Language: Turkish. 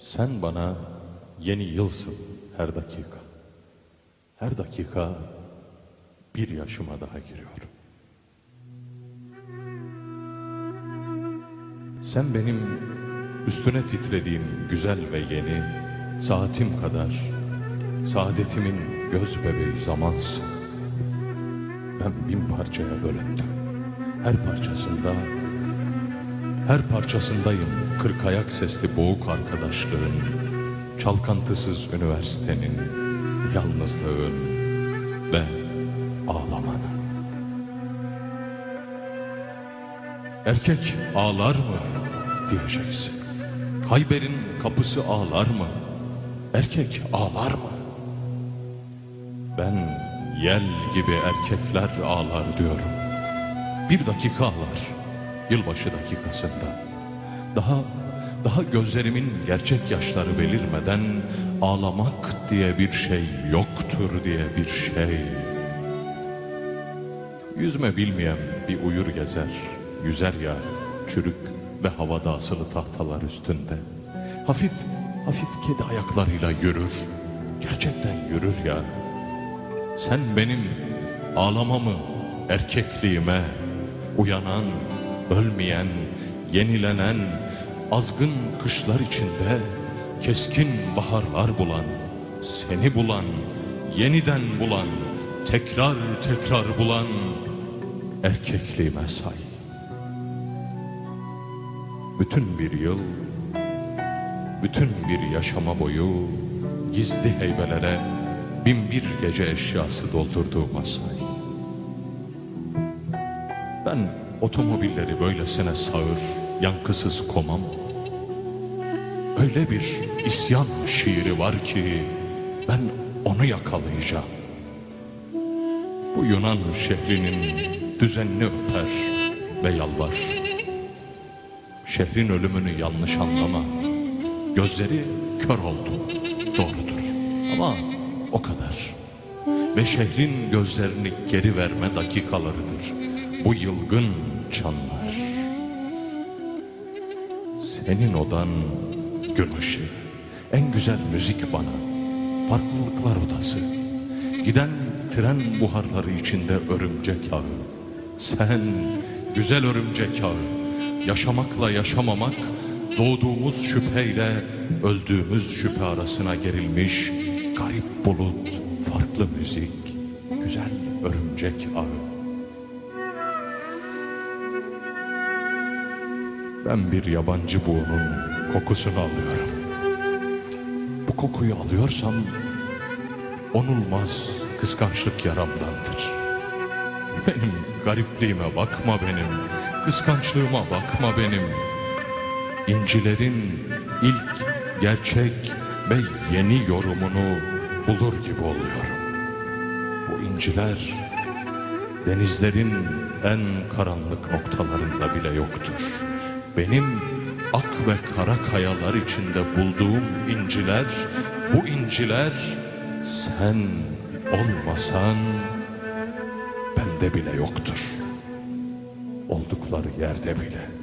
Sen bana yeni yılsın her dakika. Her dakika bir yaşıma daha giriyorum. Sen benim üstüne titrediğim güzel ve yeni saatim kadar saadetimin göz bebeği zamansın. Ben bin parçaya bölündüm. Her parçasında her parçasındayım kırk ayak sesli boğuk arkadaşlığın, çalkantısız üniversitenin, yalnızlığın ve ağlamanın. Erkek ağlar mı diyeceksin. Hayber'in kapısı ağlar mı? Erkek ağlar mı? Ben yel gibi erkekler ağlar diyorum. Bir dakika ağlar. Yılbaşı dakikasında. Daha daha gözlerimin gerçek yaşları belirmeden ağlamak diye bir şey yoktur diye bir şey. Yüzme bilmeyen bir uyur gezer, yüzer ya çürük ve havada asılı tahtalar üstünde. Hafif hafif kedi ayaklarıyla yürür. Gerçekten yürür ya. Sen benim ağlamamı, erkekliğime, uyanan, ölmeyen, yenilenen, azgın kışlar içinde keskin baharlar bulan, seni bulan, yeniden bulan, tekrar tekrar bulan erkekliğime say. Bütün bir yıl, bütün bir yaşama boyu gizli heybelere bin bir gece eşyası doldurduğuma say. Ben otomobilleri böylesine sağır, yankısız komam. Öyle bir isyan şiiri var ki ben onu yakalayacağım. Bu Yunan şehrinin düzenini öper ve yalvar. Şehrin ölümünü yanlış anlama. Gözleri kör oldu, doğrudur. Ama o kadar. Ve şehrin gözlerini geri verme dakikalarıdır. Bu yılgın çanlar. Senin odan gün ışığı. En güzel müzik bana. Farklılıklar odası. Giden tren buharları içinde örümcek ağı. Sen güzel örümcek ağı. Yaşamakla yaşamamak, doğduğumuz şüpheyle öldüğümüz şüphe arasına gerilmiş garip bulut, farklı müzik, güzel örümcek ağı. Ben bir yabancı buğunun kokusunu alıyorum. Bu kokuyu alıyorsam onulmaz kıskançlık yaramdandır. Benim garipliğime bakma benim, kıskançlığıma bakma benim. İncilerin ilk gerçek ve yeni yorumunu bulur gibi oluyorum. Bu inciler denizlerin en karanlık noktalarında bile yoktur. Benim ak ve kara kayalar içinde bulduğum inciler, bu inciler sen olmasan bende bile yoktur. Oldukları yerde bile.